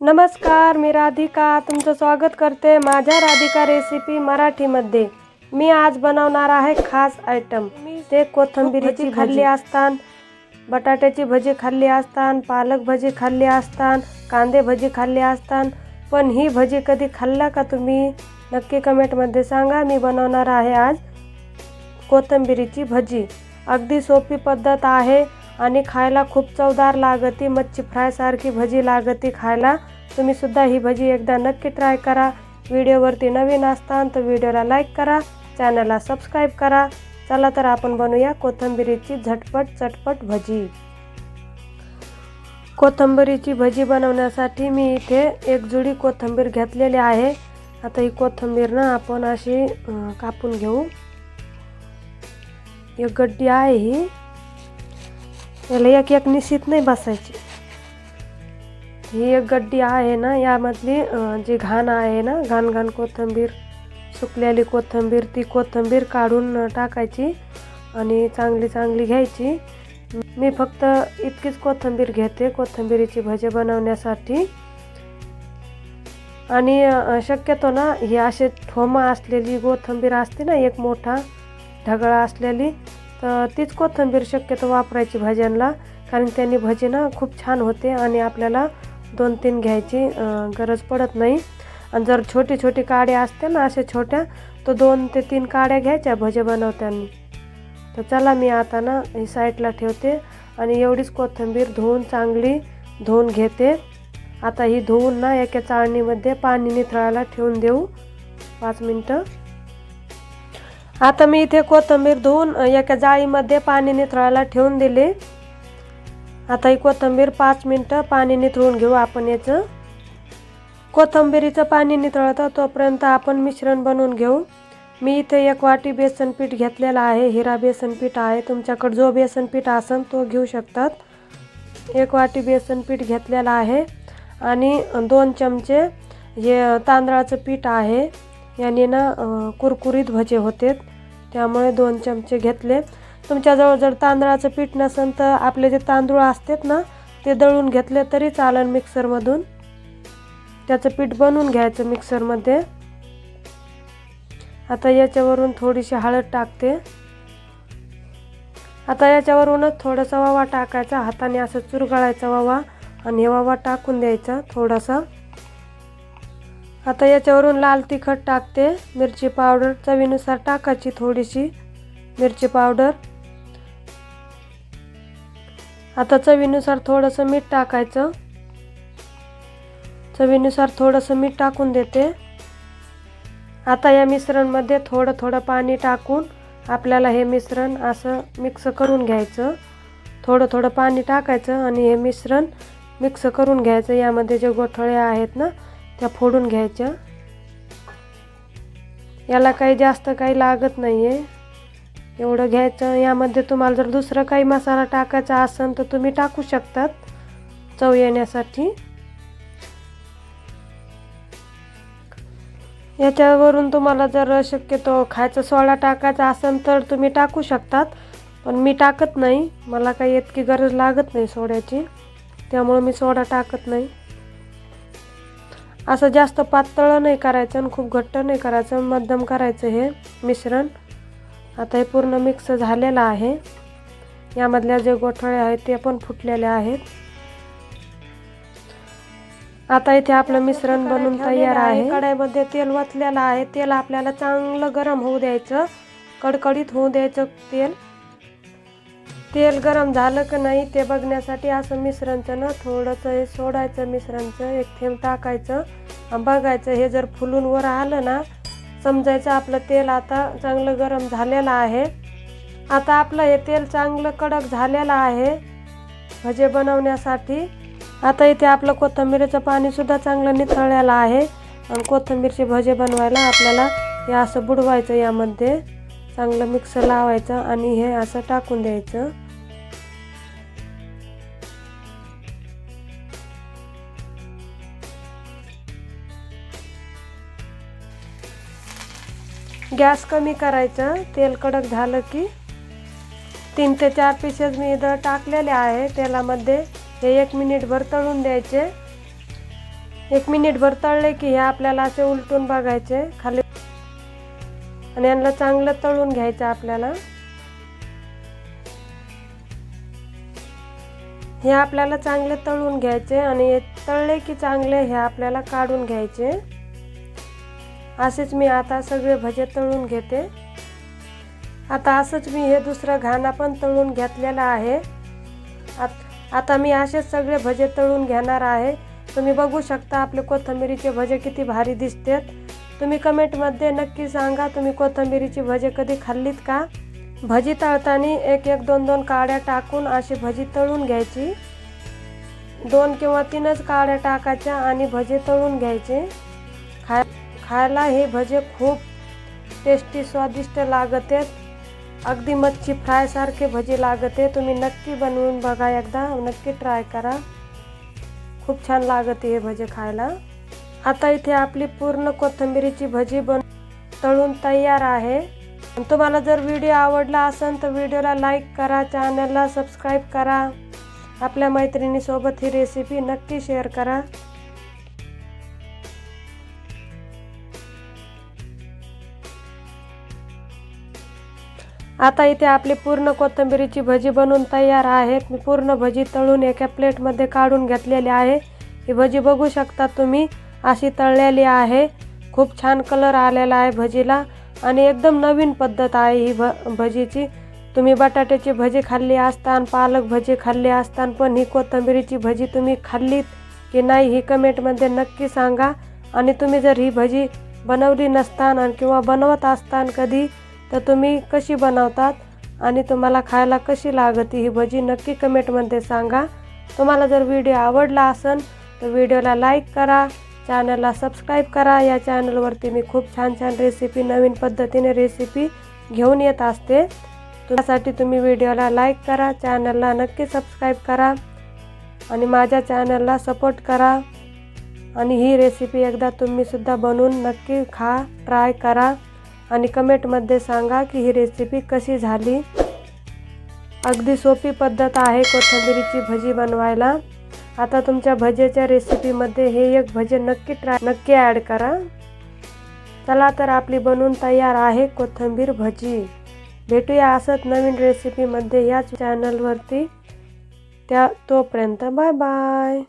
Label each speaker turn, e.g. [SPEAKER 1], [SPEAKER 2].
[SPEAKER 1] नमस्कार मी राधिका. तुमचं स्वागत करते माझ्या राधिका रेसिपी मराठीमध्ये. मी आज बनवणार आहे खास आयटम ते कोथिंबिरीची खाल्ली असतान बटाट्याची भजी खाल्ली असतान पालक भजी खाल्ली असतान कांदे भजी खाल्ली असतान. पण ही भजी कधी खाल्ला का तुम्ही? नक्की कमेंटमध्ये सांगा. मी बनवणार आहे आज कोथिंबिरीची भजी. अगदी सोपी पद्धत आहे. आणि खायला खूप चवदार लागती मच्छी फ्रायसारखी भजी लागती खायला. तुम्हीसुद्धा ही भजी एकदा नक्की ट्राय करा. व्हिडिओवरती नवीन असतान तर व्हिडिओला लाईक करा चॅनलला सबस्क्राईब करा. चला तर आपण बनवूया कोथिंबिरीची झटपट चटपट भजी. कोथिंबिरीची भजी बनवण्यासाठी मी इथे एक जुडी कोथिंबीर घेतलेली आहे. आता ही कोथिंबीर ना आपण अशी कापून घेऊ. एक गड्डी आहे ही. याला एक एक निशीत नाही बसायची. ही एक गड्डी आहे ना यामधली जी घाण आहे ना घाण घाण कोथिंबीर सुकलेली कोथिंबीर ती कोथिंबीर काढून टाकायची आणि चांगली चांगली घ्यायची. मी फक्त इतकीच कोथिंबीर घेते कोथिंबीरीची भजे बनवण्यासाठी. आणि शक्यतो ना ही असे ठोमा असलेली कोथिंबीर असते ना एक मोठा ढगळा असलेली तर तीच कोथिंबीर शक्यतो वापरायची भाज्यांना कारण त्यांनी भजी ना खूप छान होते आणि आपल्याला दोन तीन घ्यायची गरज पडत नाही. आणि जर छोटी छोटी काड्या असते ना अशा छोट्या तर दोन ते तीन काड्या घ्यायच्या भजे बनवताना. तर चला मी आता ना ही साईडला ठेवते आणि एवढीच कोथिंबीर धुवून चांगली धुवून घेते. आता ही धुवून ना एका चाळणीमध्ये पाणी निथळायला ठेवून देऊ. पाच मिनटं. आता मी इथे कोथिंबीर धुवून एका जाळीमध्ये पाणी निथळायला ठेवून दिले. आता ही कोथिंबीर पाच मिनटं पाणी निथळून घेऊ आपण याचं. कोथिंबिरीचं पाणी निथळतं तोपर्यंत आपण मिश्रण बनवून घेऊ. मी इथे एक वाटी बेसन पीठ घेतलेला आहे हिरा बेसन पीठ आहे. तुमच्याकडं जो बेसन पीठ असेल तो घेऊ शकतात. एक वाटी बेसन पीठ घेतलेला आहे आणि दोन चमचे हे तांदळाचं पीठ आहे. याने ना कुरकुरीत भजे होते त्यामुळे दोन चमचे घेतले. तुमच्याजवळ जर तांदळाचं पीठ नसेल तर आपले जे तांदूळ असतात ना ते दळून घेतले तरी चालेल मिक्सरमधून. त्याचं पीठ बनवून घ्यायचं मिक्सरमध्ये. आता याच्यावरून थोडीशी हळद टाकते. आता याच्यावरूनच थोडासा वावा टाकायचा. हाताने असं चुरगळायचा वावा आणि हे वावा टाकून द्यायचा थोडासा. आता याच्यावरून लाल तिखट टाकते. मिरची पावडर चवीनुसार टाकायची थोडीशी. मिरची पावडर. आता चवीनुसार थोडंसं मीठ टाकायचं. चवीनुसार थोडंसं मीठ टाकून देते. आता या मिश्रणमध्ये थोडं थोडं पाणी टाकून आपल्याला हे मिश्रण असं मिक्स करून घ्यायचं. थोडं थोडं पाणी टाकायचं आणि हे मिश्रण मिक्स करून घ्यायचं. यामध्ये जे गोठळे आहेत ना त्या फोडून घ्यायच्या. याला काही जास्त काही लागत नाही आहे एवढं घ्यायचं यामध्ये तुम्हाला जर दुसरं काही मसाला टाकायचा असेल तर तुम्ही टाकू शकतात. चव येण्यासाठी. याच्यावरून तुम्हाला जर शक्यतो खायचा सोडा टाकायचा असेल तर तुम्ही टाकू शकतात. पण मी टाकत नाही. मला काही इतकी गरज लागत नाही सोड्याची. त्यामुळं मी सोडा टाकत नाही. असं जास्त पातळ नाही करायचं आणि खूप घट्ट नाही करायचं मध्यम करायचं हे मिश्रण. आता हे पूर्ण मिक्स झालेलं आहे. यामधल्या जे गोठळे आहेत ते पण फुटलेले आहेत. आता इथे आपलं मिश्रण बनून तयार आहे. कढाईमध्ये तेल वतलेलं आहे. तेल आपल्याला चांगलं गरम होऊ द्यायचं. कडकडीत होऊ द्यायचं तेल. तेल गरम झालं का नाही ते बघण्यासाठी असं मिश्रणचं ना थोडंसं हे सोडायचं मिश्रणचं. एक थेंब टाकायचं. बघायचं हे जर फुलून वर आलं ना समजायचं आपलं तेल आता चांगलं गरम झालेलं आहे. आता आपलं हे तेल चांगलं कडक झालेलं आहे भजे बनवण्यासाठी. आता इथे आपलं कोथिंबीरीचं पाणीसुद्धा चांगलं निथळलेलं आहे. आणि कोथिंबीरचे भजे बनवायला आपल्याला हे असं बुडवायचं यामध्ये. चांगलं मिक्सर लावायचं आणि हे असं टाकून द्यायचं. गॅस कमी करायचं. तेल कडक झालं की तीन ते चार पीसेस मी इथं टाकलेले आहे. तेलामध्ये हे एक मिनिटभर तळून द्यायचे. एक मिनिटभर तळले की हे आपल्याला असे उलटून बघायचे. खाली आणि यांना चांगलं तळून घ्यायचं आपल्याला. हे आपल्याला चांगले तळून घ्यायचे आणि हे तळले की चांगले हे आपल्याला काढून घ्यायचे. असेच मी आता सगळे भजे तळून घेते. आता असंच मी हे दुसरं घाणा पण तळून घेतलेलं आहे. आत- आता मी असेच सगळे भजे तळून घेणार आहे. तुम्ही बघू शकता आपले कोथिंबिरीचे भजे किती भारी दिसतात. तुम्ही कमेंटमध्ये नक्की सांगा तुम्ही कोथिंबिरीची भजे कधी खाल्लीत का? भजी तळताना एक एक दोन दोन काड्या टाकून अशी भजी तळून घ्यायची. दोन किंवा तीनच काड्या टाकायच्या आणि भजे तळून घ्यायचे. खायला हे भजे खूप टेस्टी स्वादिष्ट लागत. आहेत अगदी मच्छी फ्रायसारखे भजी लागते. तुम्ही नक्की बनवून बघा एकदा. नक्की ट्राय करा. खूप छान लागते हे भजे खायला. आता इथे आपली पूर्ण कोथिंबिरीची भजी बन तळून तयार आहे. तुम्हाला जर व्हिडिओ आवडला असेल तर व्हिडिओला लाईक करा चॅनलला सबस्क्राईब करा. आपल्या मैत्रिणीसोबत ही रेसिपी नक्की शेअर करा. आता इथे आपली पूर्ण कोथिंबिरीची भजी बनवून तयार आहेत. मी पूर्ण भजी तळून एका प्लेटमध्ये काढून घेतलेली आहे. ही भजी बघू शकता तुम्ही अशी तळलेली आहे. खूप छान कलर आलेला आहे भजीला आणि एकदम नवीन पद्धत आहे ही भ भजीची. तुम्ही बटाट्याची भजी खाल्ली असतान पालक भजी खाल्ली असतान पण ही कोथिंबिरीची भजी तुम्ही खाल्लीत की नाही ही कमेंटमध्ये नक्की सांगा. आणि तुम्ही जर ही भजी बनवली नसताना किंवा बनवत असतान कधी तर तुम्ही कशी बनवतात आणि तुम्हाला खायला कशी लागते ही भजी नक्की कमेंटमध्ये सांगा. तुम्हाला जर व्हिडिओ आवडला असेल तर व्हिडिओला लाईक करा चॅनलला सबस्क्राईब करा. या चॅनलवरती मी खूप छान छान रेसिपी नवीन पद्धतीने रेसिपी घेऊन येत असते. त्यासाठी तुम्ही व्हिडिओला लाईक करा चॅनलला नक्की सबस्क्राईब करा आणि माझ्या चॅनलला सपोर्ट करा. आणि ही रेसिपी एकदा तुम्हीसुद्धा बनवून नक्की खा ट्राय करा. आणि कमेंटमध्ये सांगा की ही रेसिपी कशी झाली. अगदी सोपी पद्धत आहे कोथिंबिरीची भजी बनवायला. आता तुमच्या भजेच्या रेसिपीमध्ये हे एक भजे नक्की ट्राय नक्की ॲड करा. चला तर आपली बनवून तयार आहे कोथिंबीर भजी. भेटूया असंच नवीन रेसिपीमध्ये याच चॅनलवरती त्या तोपर्यंत बाय बाय